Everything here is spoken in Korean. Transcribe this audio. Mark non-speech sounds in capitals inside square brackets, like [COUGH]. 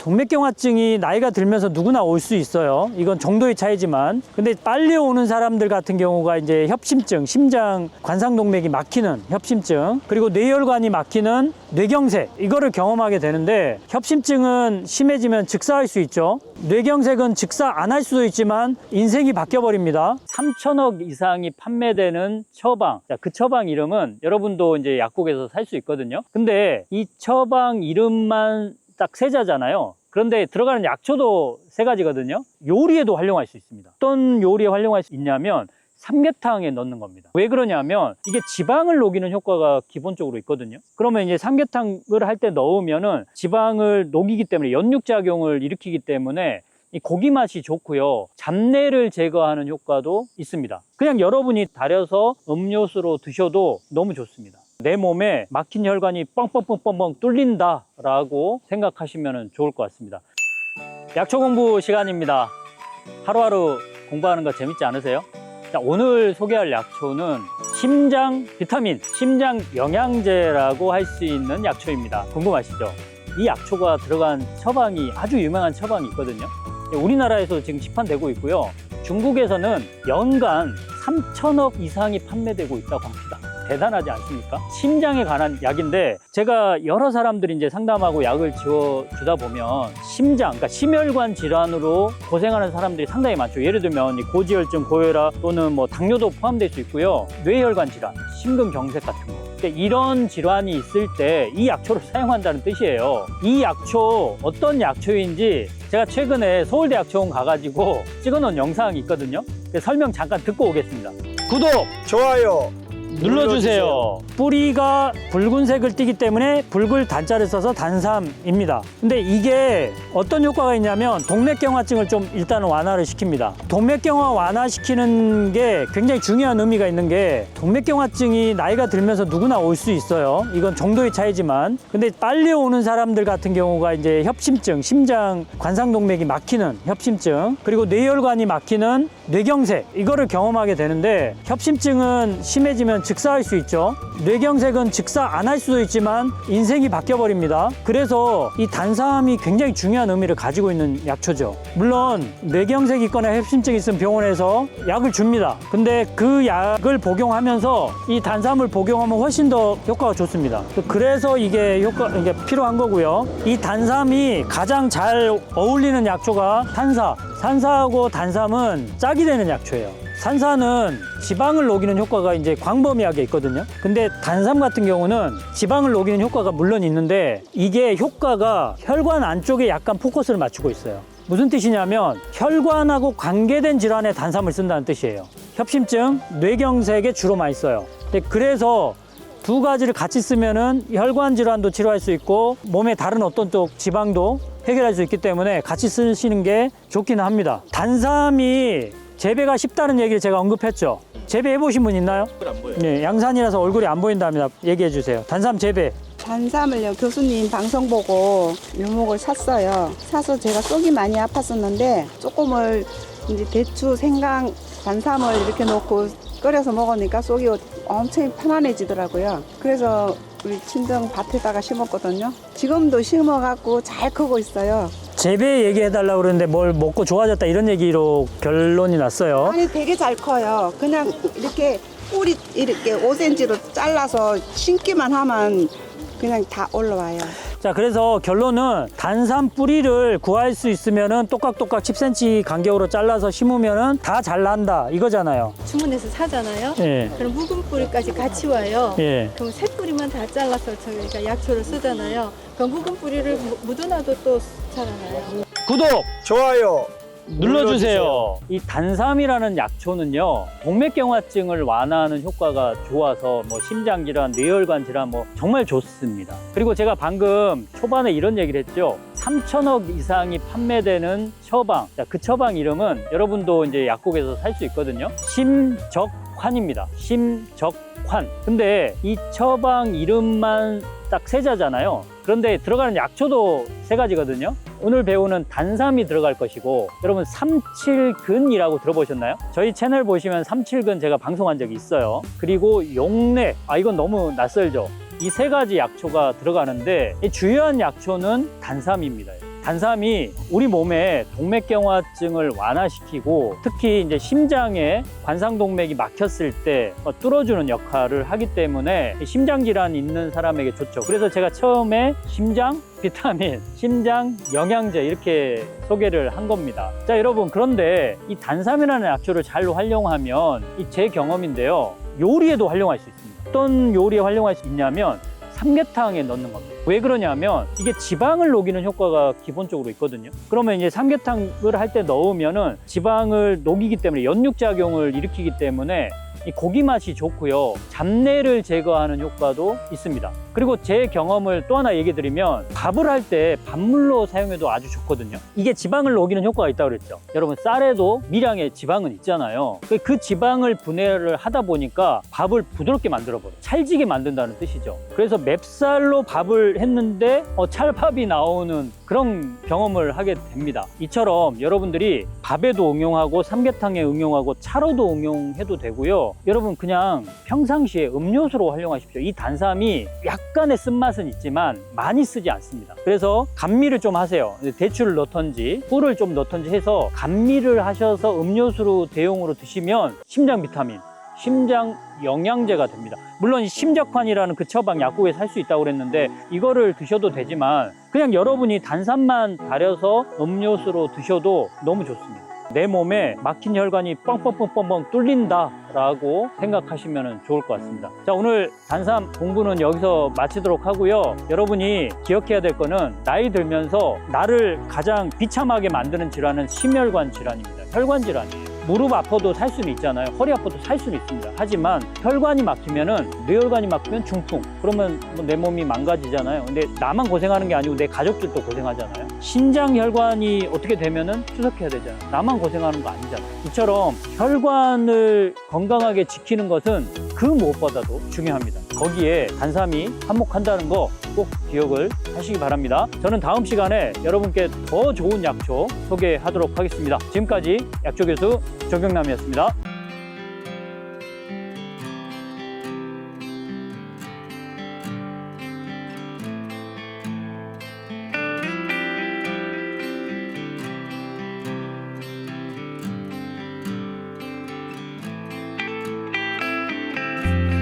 동맥경화증이 나이가 들면서 누구나 올 수 있어요. 이건 정도의 차이지만. 근데 빨리 오는 사람들 같은 경우가 이제 협심증, 심장 관상동맥이 막히는 협심증, 그리고 뇌혈관이 막히는 뇌경색, 이거를 경험하게 되는데 협심증은 심해지면 즉사할 수 있죠. 뇌경색은 즉사 안 할 수도 있지만 인생이 바뀌어버립니다. 3천억 이상이 판매되는 처방. 자, 그 처방 이름은 여러분도 이제 약국에서 살 수 있거든요. 근데 이 처방 이름만 딱 세자잖아요. 그런데 들어가는 약초도 세 가지거든요. 요리에도 활용할 수 있습니다. 어떤 요리에 활용할 수 있냐면 삼계탕에 넣는 겁니다. 왜 그러냐면 이게 지방을 녹이는 효과가 기본적으로 있거든요. 그러면 이제 삼계탕을 할 때 넣으면은 지방을 녹이기 때문에 연육작용을 일으키기 때문에 이 고기 맛이 좋고요. 잡내를 제거하는 효과도 있습니다. 그냥 여러분이 달여서 음료수로 드셔도 너무 좋습니다. 내 몸에 막힌 혈관이 뻥뻥뻥뻥뻥 뚫린다라고 생각하시면 좋을 것 같습니다. 약초 공부 시간입니다. 하루하루 공부하는 거 재밌지 않으세요? 자, 오늘 소개할 약초는 심장 비타민, 심장 영양제라고 할 수 있는 약초입니다. 궁금하시죠? 이 약초가 들어간 처방이 아주 유명한 처방이 있거든요. 우리나라에서 지금 시판되고 있고요. 중국에서는 연간 3천억 이상이 판매되고 있다고 합니다. 대단하지 않습니까? 심장에 관한 약인데 제가 여러 사람들이 이제 상담하고 약을 지어 주다 보면 심장, 그러니까 심혈관 질환으로 고생하는 사람들이 상당히 많죠. 예를 들면 이 고지혈증, 고혈압 또는 뭐 당뇨도 포함될 수 있고요. 뇌혈관 질환, 심근경색 같은 거. 그러니까 이런 질환이 있을 때 이 약초를 [LAUGHS] 사용한다는 뜻이에요. 이 약초 어떤 약초인지 제가 최근에 서울대 약초원 가가지고 찍어놓은 영상이 있거든요. 그 설명 잠깐 듣고 오겠습니다. 구독! 좋아요. 눌러주세요. 뿌리가 붉은색을 띠기 때문에 붉을 단자를 써서 단삼입니다. 근데 이게 어떤 효과가 있냐면 동맥경화증을 좀 일단은 완화를 시킵니다. 동맥경화 완화시키는 게 굉장히 중요한 의미가 있는 게 동맥경화증이 나이가 들면서 누구나 올 수 있어요. 이건 정도의 차이지만 근데 빨리 오는 사람들 같은 경우가 이제 협심증, 심장 관상동맥이 막히는 협심증, 그리고 뇌혈관이 막히는 뇌경색 이거를 경험하게 되는데 협심증은 심해지면 즉사할 수 있죠. 뇌경색은 즉사 안 할 수도 있지만 인생이 바뀌어 버립니다. 그래서 이 단삼이 굉장히 중요한 의미를 가지고 있는 약초죠. 물론 뇌경색이 있거나 협심증이 있으면 병원에서 약을 줍니다. 근데 그 약을 복용하면서 이 단삼을 복용하면 훨씬 더 효과가 좋습니다. 그래서 이게 효과 이게 필요한 거고요. 이 단삼이 가장 잘 어울리는 약초가 산사. 산사하고 단삼은 짝이 되는 약초예요. 산사는 지방을 녹이는 효과가 이제 광범위하게 있거든요. 근데 단삼 같은 경우는 지방을 녹이는 효과가 물론 있는데 이게 효과가 혈관 안쪽에 약간 포커스를 맞추고 있어요. 무슨 뜻이냐면 혈관하고 관계된 질환에 단삼을 쓴다는 뜻이에요. 협심증, 뇌경색에 주로 많이 써요. 근데 그래서 두 가지를 같이 쓰면은 혈관 질환도 치료할 수 있고 몸의 다른 어떤 쪽 지방도 해결할 수 있기 때문에 같이 쓰시는 게 좋기는 합니다. 단삼이 재배가 쉽다는 얘기를 제가 언급했죠. 재배해 보신 분 있나요? 네, 양산이라서 얼굴이 안 보인답니다. 얘기해 주세요. 단삼 재배. 단삼을요 교수님 방송 보고 묘목을 샀어요. 사서 제가 속이 많이 아팠었는데 조금을 이제 대추, 생강, 단삼을 이렇게 넣고 끓여서 먹으니까 속이 엄청 편안해지더라고요. 그래서 우리 친정 밭에다가 심었거든요. 지금도 심어갖고 잘 크고 있어요. 재배 얘기해 달라고 그러는데 뭘 먹고 좋아졌다 이런 얘기로 결론이 났어요. 아니 되게 잘 커요. 그냥 이렇게 뿌리 이렇게 5cm로 잘라서 심기만 하면 그냥 다 올라와요. 자, 그래서 결론은 단삼 뿌리를 구할 수 있으면은 똑깍똑깍 10cm 간격으로 잘라서 심으면은 다 잘 난다 이거잖아요. 주문해서 사잖아요. 예. 그럼 묵은 뿌리까지 같이 와요. 예. 그럼 새 뿌리만 다 잘라서 저희가 약초를 쓰잖아요. 그 묵은 뿌리를 무- 묻어놔도 또 자라나요. 구독 좋아요. 눌러주세요. 이 단삼이라는 약초는요, 동맥경화증을 완화하는 효과가 좋아서 뭐 심장 질환, 뇌혈관 질환 뭐 정말 좋습니다. 그리고 제가 방금 초반에 이런 얘기를 했죠. 3천억 이상이 판매되는 처방. 자, 그 처방 이름은 여러분도 이제 약국에서 살 수 있거든요. 심적환입니다. 심적환. 근데 이 처방 이름만 딱 세 자잖아요. 그런데 들어가는 약초도 세 가지거든요. 오늘 배우는 단삼이 들어갈 것이고 여러분 삼칠근이라고 들어보셨나요? 저희 채널 보시면 삼칠근 제가 방송한 적이 있어요. 그리고 용내 아 이건 너무 낯설죠. 이 세 가지 약초가 들어가는데 이 주요한 약초는 단삼입니다. 단삼이 우리 몸에 동맥경화증을 완화시키고 특히 이제 심장에 관상동맥이 막혔을 때 어, 뚫어주는 역할을 하기 때문에 심장 질환 있는 사람에게 좋죠. 그래서 제가 처음에 심장 비타민, 심장 영양제 이렇게 소개를 한 겁니다. 자, 여러분 그런데 이 단삼이라는 약초를 잘 활용하면 이 제 경험인데요. 요리에도 활용할 수 있습니다. 어떤 요리에 활용할 수 있냐면 삼계탕에 넣는 겁니다. 왜 그러냐면 이게 지방을 녹이는 효과가 기본적으로 있거든요. 그러면 이제 삼계탕을 할 때 넣으면은 지방을 녹이기 때문에 연육 작용을 일으키기 때문에 이 고기 맛이 좋고요. 잡내를 제거하는 효과도 있습니다. 그리고 제 경험을 또 하나 얘기 드리면 밥을 할 때 밥물로 사용해도 아주 좋거든요. 이게 지방을 녹이는 효과가 있다고 그랬죠. 여러분 쌀에도 미량의 지방은 있잖아요. 그- 그 지방을 분해를 하다 보니까 밥을 부드럽게 만들어 버려. 찰지게 만든다는 뜻이죠. 그래서 맵쌀로 밥을 했는데 어, 찰밥이 나오는 그런 경험을 하게 됩니다. 이처럼 여러분들이 밥에도 응용하고 삼계탕에 응용하고 차로도 응용해도 되고요. 여러분 그냥 평상시에 음료수로 활용하십시오. 이 단삼이 약 간의 쓴맛은 있지만 많이 쓰지 않습니다. 그래서 감미를 좀 하세요. 대추를 넣던지 꿀을 좀 넣던지 해서 감미를 하셔서 음료수로 대용으로 드시면 심장 비타민 심장 영양제가 됩니다. 물론 이 심적환이라는 그 처방 약국에 살 수 있다고 그랬는데 이거를 드셔도 되지만 그냥 여러분이 단삼만 달여서 음료수로 드셔도 너무 좋습니다. 내 몸에 막힌 혈관이 뻥뻥뻥뻥뻥 뚫린다 라고 생각하시면 좋을 것 같습니다. 자, 오늘 단삼 공부는 여기서 마치도록 하고요. 여러분이 기억해야 될 거는 나이 들면서 나를 가장 비참하게 만드는 질환은 심혈관 질환입니다. 혈관 질환이에요. 무릎 아파도 살 수는 있잖아요. 허리 아파도 살 수는 있습니다. 하지만 혈관이 막히면은 뇌혈관이 막히면 중풍. 그러면 뭐 내 몸이 망가지잖아요. 근데 나만 고생하는 게 아니고 내 가족들도 고생하잖아요. 신장 혈관이 어떻게 되면은 추석해야 되잖아요. 나만 고생하는 거 아니잖아요. 이처럼 혈관을 건강하게 지키는 것은 그 무엇보다도 중요합니다. 거기에 단삼이 한몫한다는 거 꼭 기억을 하시기 바랍니다. 저는 다음 시간에 여러분께 더 좋은 약초 소개하도록 하겠습니다. 지금까지 약초 교수 조경남이었습니다.